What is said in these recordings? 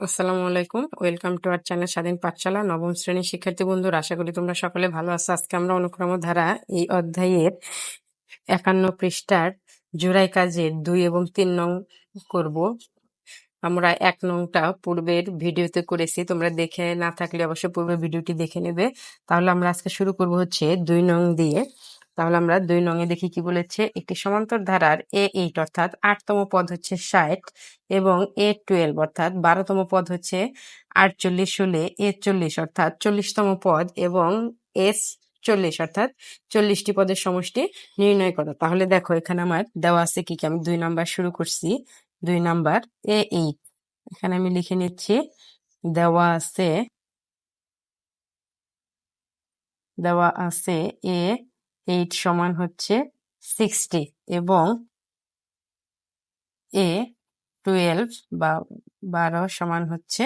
আসসালামু আলাইকুম। Welcome to our channel স্বাধীন পাঠশালা নবম শ্রেণির শিক্ষার্থী বন্ধুরা। আশা করি তোমরা সকলে ভালো আছো। আজকে আমরা অনুক্রম ধারা এই অধ্যায়ের একান্ন পৃষ্ঠার জোড়াই কাজে দুই এবং তিন নং করব। আমরা এক নংটা পূর্বের ভিডিওতে করেছি। তোমরা দেখে না থাকলে অবশ্যই পূর্বের ভিডিওটি দেখে নেবে। তাহলে আমরা আজকে শুরু করব হচ্ছে দুই নং দিয়ে। তাহলে আমরা দুই নঙে দেখি কি বলেছে? একটি সমান্তর ধারার এ এইট অর্থাৎ আটতম পদ হচ্ছে ষাট এবং এ টুয়েলভ অর্থাৎ বারোতম পদ হচ্ছে আটচল্লিশ হলে এ চল্লিশ অর্থাৎ চল্লিশতম পদ এবং এস চল্লিশ অর্থাৎ চল্লিশটি পদের সমষ্টি নির্ণয় করো। তাহলে দেখো এখানে আমার দেওয়া আছে কি কি? আমি দুই নাম্বার শুরু করছি। দুই নাম্বার এ এইট এখানে আমি লিখে নিচ্ছি, দেওয়া আছে দেওয়া আছে এ এইট সমান হচ্ছে সিক্সটি এবং এ টুয়েলভ বা বারো সমান হচ্ছে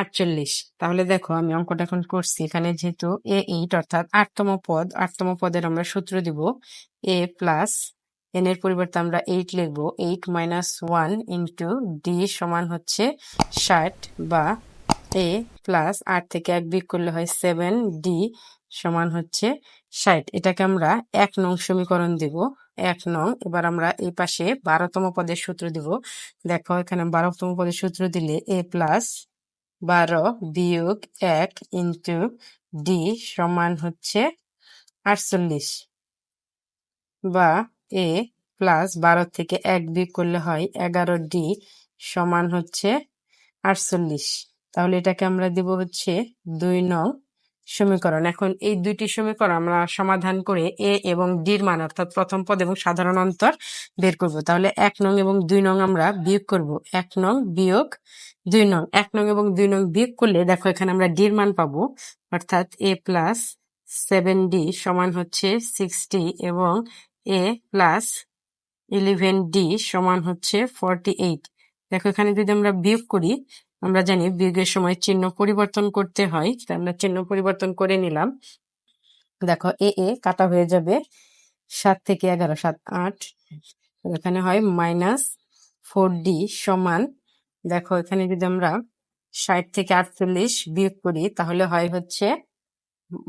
আটচল্লিশ। তাহলে দেখো আমি অঙ্কটা এখন করছি। এখানে যেহেতু এ এইট অর্থাৎ আটতম পদ, আটতম পদের আমরা সূত্র দিব। এ প্লাস এন এর পরিবর্তে আমরা এইট লিখব। Eight minus one into D সমান হচ্ছে ষাট বা এ প্লাস আট থেকে এক বিক করলে হয় সেভেন ডি সমান হচ্ছে ষাট। এটাকে আমরা এক নং সমীকরণ দিব। এক নং, এবার আমরা এই পাশে বারোতম পদের সূত্র দিব। দেখো, এখানে বারোতম পদের সূত্র দিলে এ প্লাস বারো বিয়োগ এক ইন্টু ডি সমান হচ্ছে আটচল্লিশ বা এ প্লাস বারো থেকে এক বিয়োগ করলে হয় এগারো ডি সমান হচ্ছে আটচল্লিশ। তাহলে এটাকে আমরা দিব হচ্ছে দুই নং সমীকরণ। এখন এই দুইটি সমীকরণ আমরা সমাধান করে এ এবং ডির মান, অর্থাৎ প্রথম পদ এবং সাধারণ অন্তর বের করব। তাহলে এক নং এবং দুই নং আমরা বিয়োগ করব। এক নং বিয়োগ দুই নং। এক নং এবং দুই নং বিয়োগ করলে দেখো এখানে আমরা ডির মান পাবো, অর্থাৎ এ প্লাস সেভেন ডি সমান হচ্ছে সিক্সটি এবং এ প্লাস ইলেভেন ডি সমান হচ্ছে ফর্টি এইট। দেখো এখানে যদি আমরা বিয়োগ করি আমরা জানি বিয়োগের সময় চিহ্ন পরিবর্তন করতে হয় আমরা চিহ্ন পরিবর্তন করে নিলাম। দেখো, এ এ কাটা হয়ে যাবে সাত থেকে এগারো, সাত, আট, এখানে হয় মাইনাস ফোর ডি সমান, দেখো এখানে যদি আমরা ষাট থেকে আটচল্লিশ বিয়োগ করি, তাহলে হয় হচ্ছে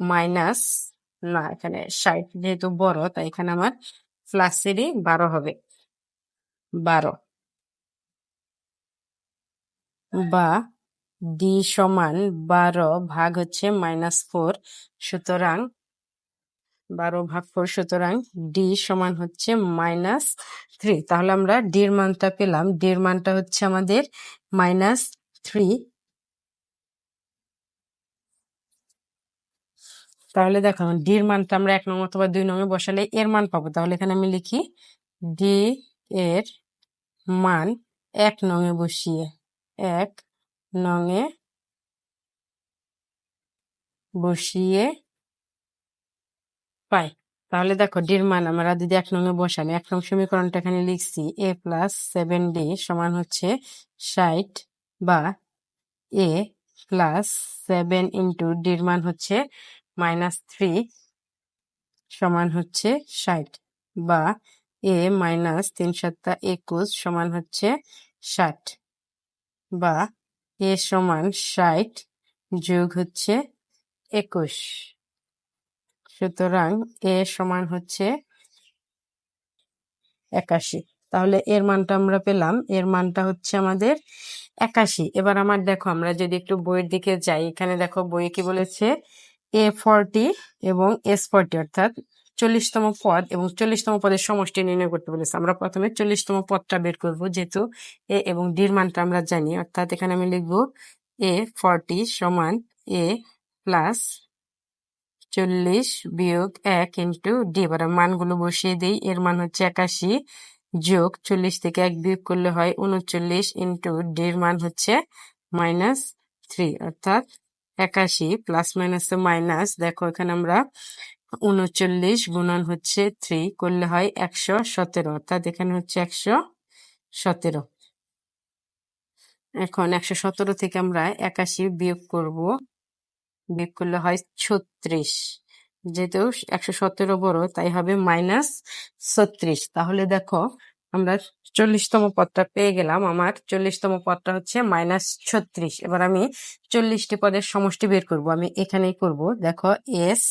মাইনাস, না, এখানে ষাট যেহেতু বড়, তাই এখানে আমার প্লাসেরই বারো হবে। বারো। বা ডি সমান বারো ভাগ হচ্ছে মাইনাস ফোর সুতরাং বারো ভাগ ফোর সুতরাং ডি সমান হচ্ছে মাইনাস থ্রি তাহলে আমরা ডির মানটা পেলাম। ডির মানটা হচ্ছে আমাদের মাইনাস থ্রি তাহলে দেখো ডির মানটা আমরা এক নং অথবা দুই নঙে বসালে এর মান পাবো। তাহলে এখানে আমি লিখি ডি এর মান এক নঙে বসিয়ে। এক, নঙে বসিয়ে পাই। তাহলে দেখো ডির মান, আমরা যদি এক নঙে বসাই, এক নং সমীকরণটা এখানে লিখছি, এ প্লাস সেভেন ডি সমান হচ্ছে ষাট বা এ প্লাস সেভেন ইন্টু ডির মান হচ্ছে মাইনাস থ্রি সমান হচ্ছে ষাট বা এ মাইনাস তিন সাতটা একুশ সমান হচ্ছে ষাট। বা এ সমান ষাট যোগ হচ্ছে একুশ। সুতরাং এ সমান হচ্ছে একাশি। তাহলে এর মানটা আমরা পেলাম। এর মানটা হচ্ছে আমাদের একাশি। এবার আমার দেখো, আমরা যদি একটু বইয়ের দিকে যাই, এখানে দেখো বইয়ে কি বলেছে? এ ফর্টি এবং এস ফর্টি, অর্থাৎ চল্লিশতম পদ এবং চল্লিশতম পদের সমষ্টি নির্ণয় করতে বলেছে। আমরা প্রথমে চল্লিশতম পদটা বের করব, যেহেতু এ এবং ডির মানটা আমরা জানি। অর্থাৎ এখানে আমি লিখব এ ফর্টি সমান এ প্লাস চল্লিশ বিয়োগ এক ইন্টু ডি এবার মানগুলো বসিয়ে দিই। এর মান হচ্ছে একাশি যোগ চল্লিশ থেকে এক বিয়োগ করলে হয় উনচল্লিশ ইন্টু ডির মান হচ্ছে মাইনাস থ্রি, অর্থাৎ একাশি প্লাস মাইনাস মাইনাস। দেখো এখানে আমরা উনচল্লিশ গুণন হচ্ছে থ্রি করলে হয় একশো সতেরো। অর্থাৎ এখানে হচ্ছে একশো সতেরো। এখন একশো সতেরো থেকে আমরা একাশি বিয়োগ করব। বিয়োগ করলে হয় ছত্রিশ। যেহেতু একশো সতেরো বড়, তাই হবে মাইনাস ছত্রিশ। তাহলে দেখো, আমরা চল্লিশতম পদটা পেয়ে গেলাম। আমার চল্লিশতম পদটা হচ্ছে মাইনাস ছত্রিশ। এবার আমি চল্লিশটি পদের সমষ্টি বের করব। আমি এখানেই করব। দেখো এস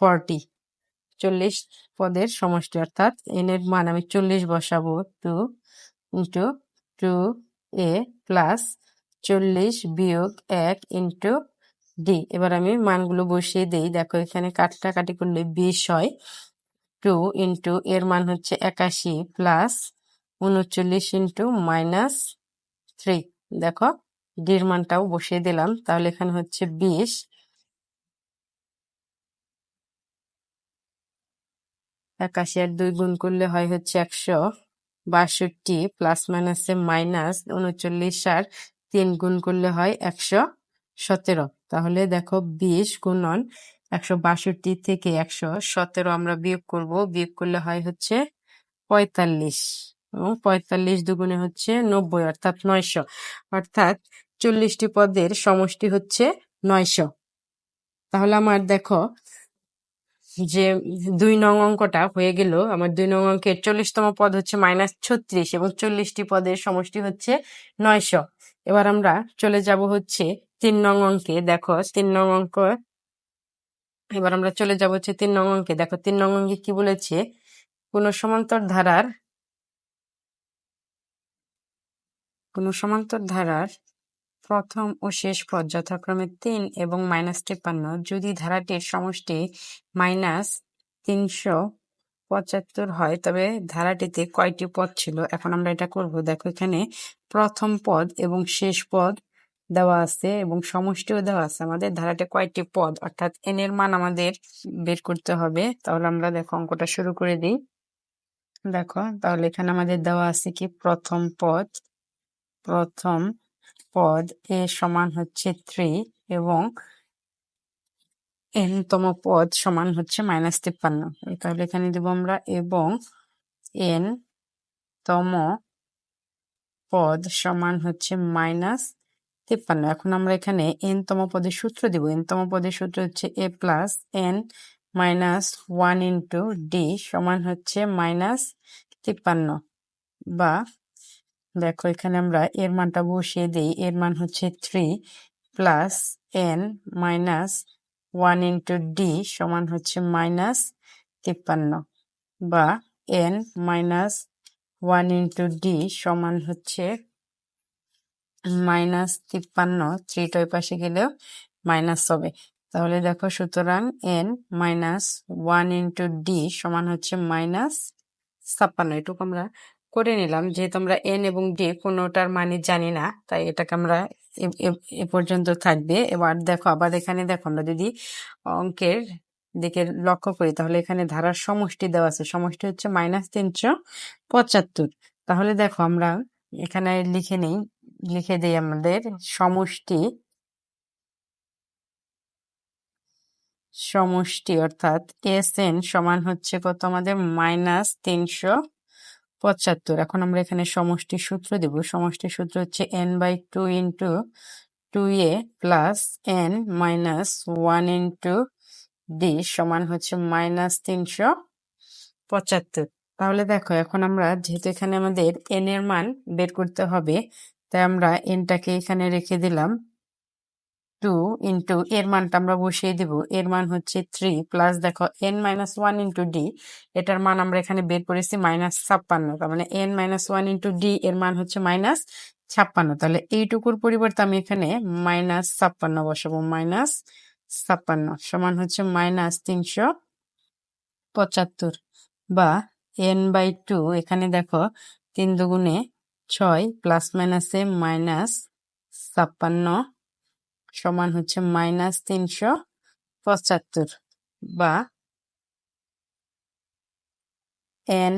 ফর্টি চল্লিশ পদের সমষ্টি, অর্থাৎ এন এর মান আমি চল্লিশ বসাবো two into two A plus চল্লিশ বিয়োগ এক ইন্টু ডি এবার আমি মানগুলো বসিয়ে দিই, দেখো এখানে কাটাকাটি করলে বিশ হয়। টু ইন্টু এর মান হচ্ছে একাশি প্লাস উনচল্লিশ ইন্টু মাইনাস থ্রি দেখো ডির মানটাও বসিয়ে দিলাম, তাহলে এখানে হচ্ছে বিশ। একাশি আর দুই গুণ করলে হয় হচ্ছে একশো বাষট্টি প্লাস মাইনাসে মাইনাস উনচল্লিশ আর তিন গুণ করলে হয় একশো সতেরো। তাহলে দেখো বিশ গুণন একশো বাষট্টি থেকে একশো সতেরো আমরা বিয়োগ করব। বিয়োগ করলে হয় হচ্ছে পঁয়তাল্লিশ। এবং পঁয়তাল্লিশ দুগুণে হচ্ছে নব্বই অর্থাৎ নয়শো। অর্থাৎ চল্লিশটি পদের সমষ্টি হচ্ছে নয়শো। তাহলে আমার দেখো যে দুই নং অঙ্কটা হয়ে গেল। আমার দুই নং অঙ্কের চল্লিশতম পদ হচ্ছে মাইনাস ছত্রিশ এবং চল্লিশটি পদের সমষ্টি হচ্ছে নয়শো। এবার আমরা চলে যাব হচ্ছে তিন নং অঙ্কে। দেখো, তিন নং অঙ্ক, এবার আমরা চলে যাব হচ্ছে তিন নং অঙ্কে। দেখো, তিন নং অঙ্কে কি বলেছে? কোন সমান্তর ধারার, কোন সমান্তর ধারার প্রথম ও শেষ পদ যথাক্রমে তিন এবং মাইনাস তিপ্পান্ন। যদি ধারাটির সমষ্টি মাইনাস তিনশো পঁচাত্তর হয়, তবে ধারাটিতে কয়টি পদ ছিল? এখন আমরা এটা করব। দেখো, এখানে প্রথম পদ এবং শেষ পদ দেওয়া আছে এবং সমষ্টিও দেওয়া আছে। আমাদের ধারাটে কয়টি পদ? অর্থাৎ এন এর মান আমাদের বের করতে হবে। তাহলে আমরা দেখো, অঙ্কটা শুরু করে দিই। দেখো, তাহলে এখানে আমাদের দেওয়া আছে কি? প্রথম পদ, প্রথম পদ এ সমান হচ্ছে থ্রি এবং এন তম পদ সমান হচ্ছে মাইনাস তিপ্পান্ন। তাহলে এখানে দেবো আমরা এবং এন তম পদ সমান হচ্ছে মাইনাস তিপ্পান্ন। এখন আমরা এখানে এন তম পদের সূত্র দিব। এন তম পদের সূত্র হচ্ছে A plus N minus one into D সমান হচ্ছে মাইনাস তিপ্পান্ন বা দেখো, এখানে আমরা এর মানটা বসিয়ে দিই। এর মান হচ্ছে three plus N minus one into D সমান হচ্ছে মাইনাস তিপ্পান্ন বা N minus one into D সমান হচ্ছে মাইনাস তিপ্পান্ন। থ্রিটা পাশে গেলেও মাইনাস হবে। তাহলে দেখো, সুতরাং N minus one into D সমান হচ্ছে মাইনাস ছাপ্পান্ন। এটুকু আমরা করে নিলাম। যেহেতু আমরা এন এবং ডি কোনোটার মানে জানি না, তাই এটাকে আমরা এ পর্যন্ত থাকবে। এবার দেখো, আবার এখানে দেখো, আমরা যদি অঙ্কের দিকে লক্ষ্য করি, তাহলে এখানে ধারার সমষ্টি দেওয়া আছে। সমষ্টি হচ্ছে মাইনাস তিনশো পঁচাত্তর। তাহলে দেখো, আমরা এখানে লিখে নেই, লিখে দিই আমাদের সমষ্টি। সমষ্টি অর্থাৎ এস এন সমান হচ্ছে কত আমাদের? মাইনাস তিনশো পঁচাত্তর। এখন আমরা এখানে সমষ্টি সূত্র দেব। সমষ্টি সূত্র হচ্ছে N by two into two A plus N minus one into D সমান হচ্ছে মাইনাস তিনশো পঁচাত্তর। তাহলে দেখো, এখন আমরা যেহেতু এখানে আমাদের এন এর মান বের করতে হবে, তাই আমরা এনটাকে এখানে রেখে দিলাম। টু ইন্টু এর মানটা আমরা বসিয়ে দিব। এর মান হচ্ছে থ্রি প্লাস দেখো N minus one into D এটার মান আমরা এখানে বের করেছি মাইনাস ছাপ্পান্ন। তার মানে N minus one into D এর মান হচ্ছে মাইনাস ছাপ্পান্ন। তাহলে এইটুকুর পরিবর্তে আমি এখানে মাইনাস ছাপ্পান্ন বসাবো। মাইনাস ছাপ্পান্ন সমান হচ্ছে মাইনাস তিনশো পঁচাত্তর বা এন বাই টু এখানে দেখো তিন দুগুণে ছয় প্লাস মাইনাসে মাইনাস ছাপ্পান্ন সমান হচ্ছে মাইনাস তিনশো পঁচাত্তর বা এন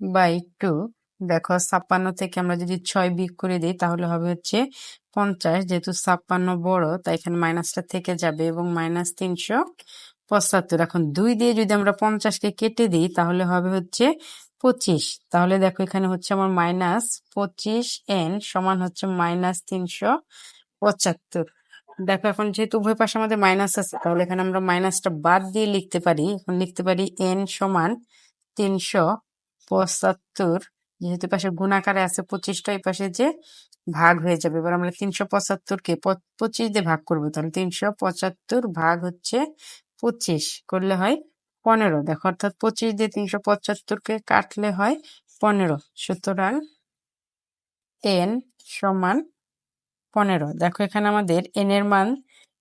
বাই টু দেখো ছাপ্পান্ন থেকে আমরা যদি ছয় বিক করে দিই, তাহলে হবে হচ্ছে পঞ্চাশ। যেহেতু ছাপ্পান্ন বড়, তাই এখানে মাইনাসটা থেকে যাবে এবং মাইনাস তিনশো পঁচাত্তর। এখন দুই দিয়ে যদি আমরা পঞ্চাশকে কেটে দিই, তাহলে হবে হচ্ছে পঁচিশ। তাহলে দেখো এখানে হচ্ছে আমার মাইনাস পঁচিশ এন সমান হচ্ছে মাইনাস তিনশো পঁচাত্তর। দেখো, এখন যেহেতু উভয় পাশে আমাদের মাইনাস আছে, তাহলে এখানে আমরা মাইনাসটা বাদ দিয়ে লিখতে পারি। এখন লিখতে পারি এন সমান তিনশো পঁচাত্তর, যেহেতু পাশে গুণাকারে আছে পঁচিশটা, এই পাশে যে ভাগ হয়ে যাবে, এবার আমরা তিনশো পঁচাত্তরকে পঁচিশ দিয়ে ভাগ করব, তাহলে তিনশো পঁচাত্তর ভাগ হচ্ছে পঁচিশ, করলে হয় পনেরো। দেখো, অর্থাৎ পঁচিশ দিয়ে তিনশো পঁচাত্তরকে কাটলে হয় পনেরো, সুতরাং এন সমান পনেরো। দেখো এখানে আমাদের এন এর মান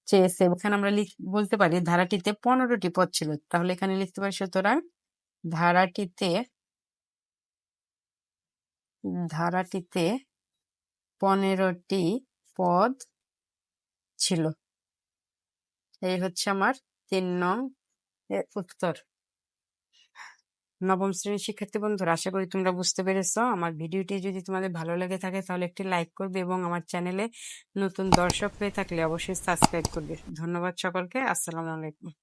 চেয়েছে, এখানে আমরা বলতে পারি ধারাটিতে পনেরোটি পদ ছিল। তাহলে এখানে লিখতে পারি সুতরাং ধারাটিতে ধারাটিতে পনেরোটি পদ ছিল। এই হচ্ছে আমার তিন নং উত্তর। নবম শ্রেণির শিক্ষার্থী বন্ধুরা, আশা করি তোমরা বুঝতে পেরেছ। আমার ভিডিওটি যদি তোমাদের ভালো লেগে থাকে, তাহলে একটি লাইক করবে এবং আমার চ্যানেলে নতুন দর্শক হয়ে থাকলে অবশ্যই সাবস্ক্রাইব করবে। ধন্যবাদ সকলকে। আসসালামু আলাইকুম।